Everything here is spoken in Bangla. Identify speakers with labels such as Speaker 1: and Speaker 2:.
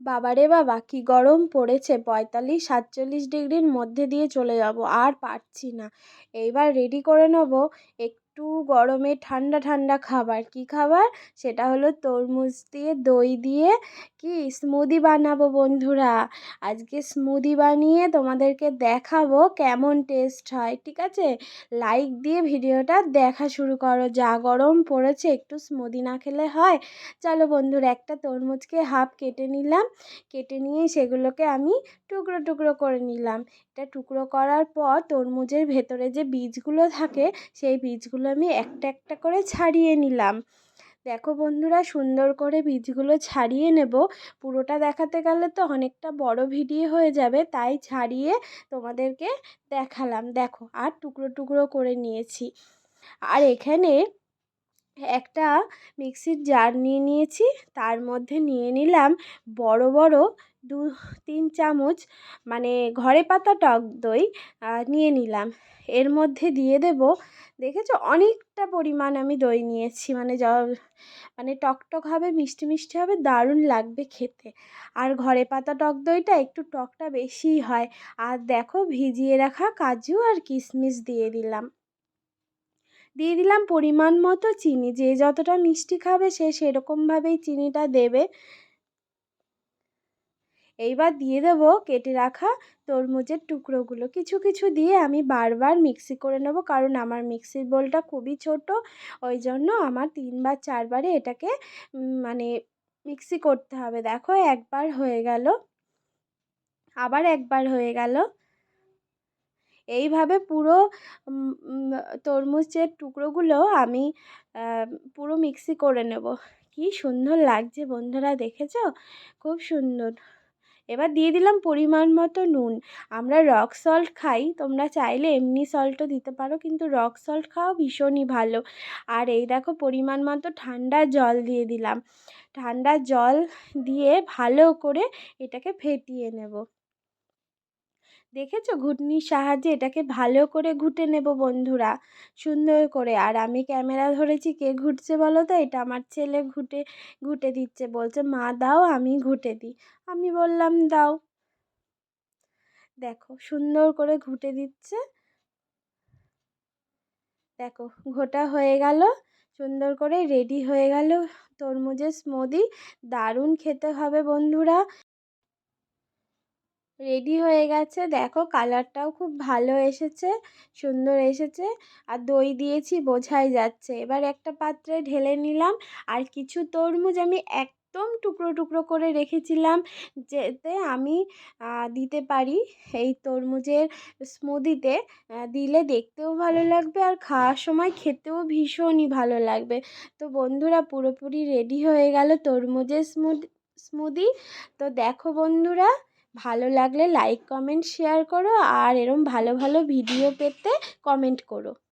Speaker 1: বাবারে বাবা, কি গরম পড়েছে। পঁয়তাল্লিশ, সাতচল্লিশ ডিগ্রির মধ্যে দিয়ে চলে যাব, আর পারছি না। এইবার রেডি করে নেব একটু গরমে ঠান্ডা ঠান্ডা খাবার। কী খাবার? সেটা হলো তরমুজ দিয়ে দই দিয়ে কি স্মুদি বানাবো বন্ধুরা। আজকে স্মুদি বানিয়ে তোমাদেরকে দেখাবো কেমন টেস্ট হয়, ঠিক আছে? লাইক দিয়ে ভিডিওটা দেখা শুরু করো। যা গরম পড়েছে একটু স্মুদি না খেলে হয়। চলো বন্ধুরা, একটা তরমুজকে হাফ কেটে নিলাম। কেটে নিয়ে সেগুলোকে আমি টুকরো টুকরো করে নিলাম। এটা টুকরো করার পর তরমুজের ভেতরে যে বীজগুলো থাকে, সেই বীজগুলো আমি একটা একটা করে ছাড়িয়ে নিলাম। দেখো বন্ধুরা, সুন্দর করে বীজগুলো ছাড়িয়ে নেব। পুরোটা দেখাতে গেলে তো অনেকটা বড় ভিডিও হয়ে যাবে, তাই ছাড়িয়ে তোমাদেরকে দেখালাম। দেখো, আর টুকরো টুকরো করে নিয়েছি। আর এখানে একটা মিক্সির জার নিয়ে নিয়েছি। তার মধ্যে নিয়ে নিলাম বড় বড় দু, তিন চামচ মানে ঘরে পাতা টক দই নিয়ে নিলাম। এর মধ্যে দিয়ে দেব, দেখেছ? অনেকটা পরিমাণ আমি দই নিয়েছি। মানে জ মানে টক টক হবে, মিষ্টি মিষ্টি হবে, দারুণ লাগবে খেতে। আর ঘরে পাতা টক দইটা একটু টকটা বেশিই হয়। আর দেখো, ভিজিয়ে রাখা কাজু আর কিশমিশ দিয়ে দিলাম। দিয়ে দিলাম পরিমাণ মতো চিনি। যে যতটা মিষ্টি খাবে সে সেরকমভাবেই চিনিটা দেবে। এইবার দিয়ে দেবো কেটে রাখা তরমুজের টুকরোগুলো। কিছু কিছু দিয়ে আমি বারবার মিক্সি করে নেব কারণ আমার মিক্সির বোলটা খুবই ছোট। ওই জন্য আমার তিনবার, চারবারে এটাকে মানে মিক্সি করতে হবে। দেখো একবার হয়ে গেল। আবার একবার হয়ে গেল। এইভাবে পুরো তরমুজের টুকরোগুলো আমি পুরো মিক্সি করে নেব। কি সুন্দর লাগছে বন্ধুরা, দেখেছ? খুব সুন্দর। এবার দিয়ে দিলাম পরিমাণ মতো নুন। আমরা রক সল্ট খাই, তোমরা চাইলে এমনি সল্টও দিতে পারো, কিন্তু রক সল্ট খাওয়া ভীষণই ভালো। আর এই দেখো পরিমাণ মতো ঠান্ডা জল দিয়ে দিলাম। ঠান্ডা জল দিয়ে ভালো করে এটাকে ফেটিয়ে নেব। দেখেছ? ঘুটনির সাহায্যে এটাকে ভালো করে ঘুটে নেব বন্ধুরা। সুন্দর করে। আর আমি ক্যামেরা ধরেছি, কে ঘুটছে বলো তো? এটা আমার ছেলে ঘুটে ঘুটে দিচ্ছে। বলছে, মা, দাও, আমি ঘুটে দিই। আমি বললাম, দাও। দেখো, সুন্দর করে ঘুটে দিচ্ছে। দেখো, ঘোটা হয়ে গেল। সুন্দর করে রেডি হয়ে গেল তরমুজের স্মুদি। দারুণ খেতে হবে বন্ধুরা। রেডি হয়ে গেছে। দেখো কালারটাও খুব ভালো এসেছে, সুন্দর এসেছে। আর দই দিয়েছি বোঝাই যাচ্ছে। এবার একটা পাত্রে ঢেলে নিলাম। আর কিছু তরমুজ আমি একদম টুকরো টুকরো করে রেখেছিলাম যেতে আমি দিতে পারি। এই তরমুজের স্মুদিতে দিলে দেখতেও ভালো লাগবে আর খাওয়ার সময় খেতেও ভীষণই ভালো লাগবে। তো বন্ধুরা পুরোপুরি রেডি হয়ে গেল তরমুজের স্মুদি স্মুদি তো দেখো বন্ধুরা ভালো লাগলে লাইক কমেন্ট শেয়ার করো আর এরম ভালো ভালো ভিডিও পেতে কমেন্ট করো।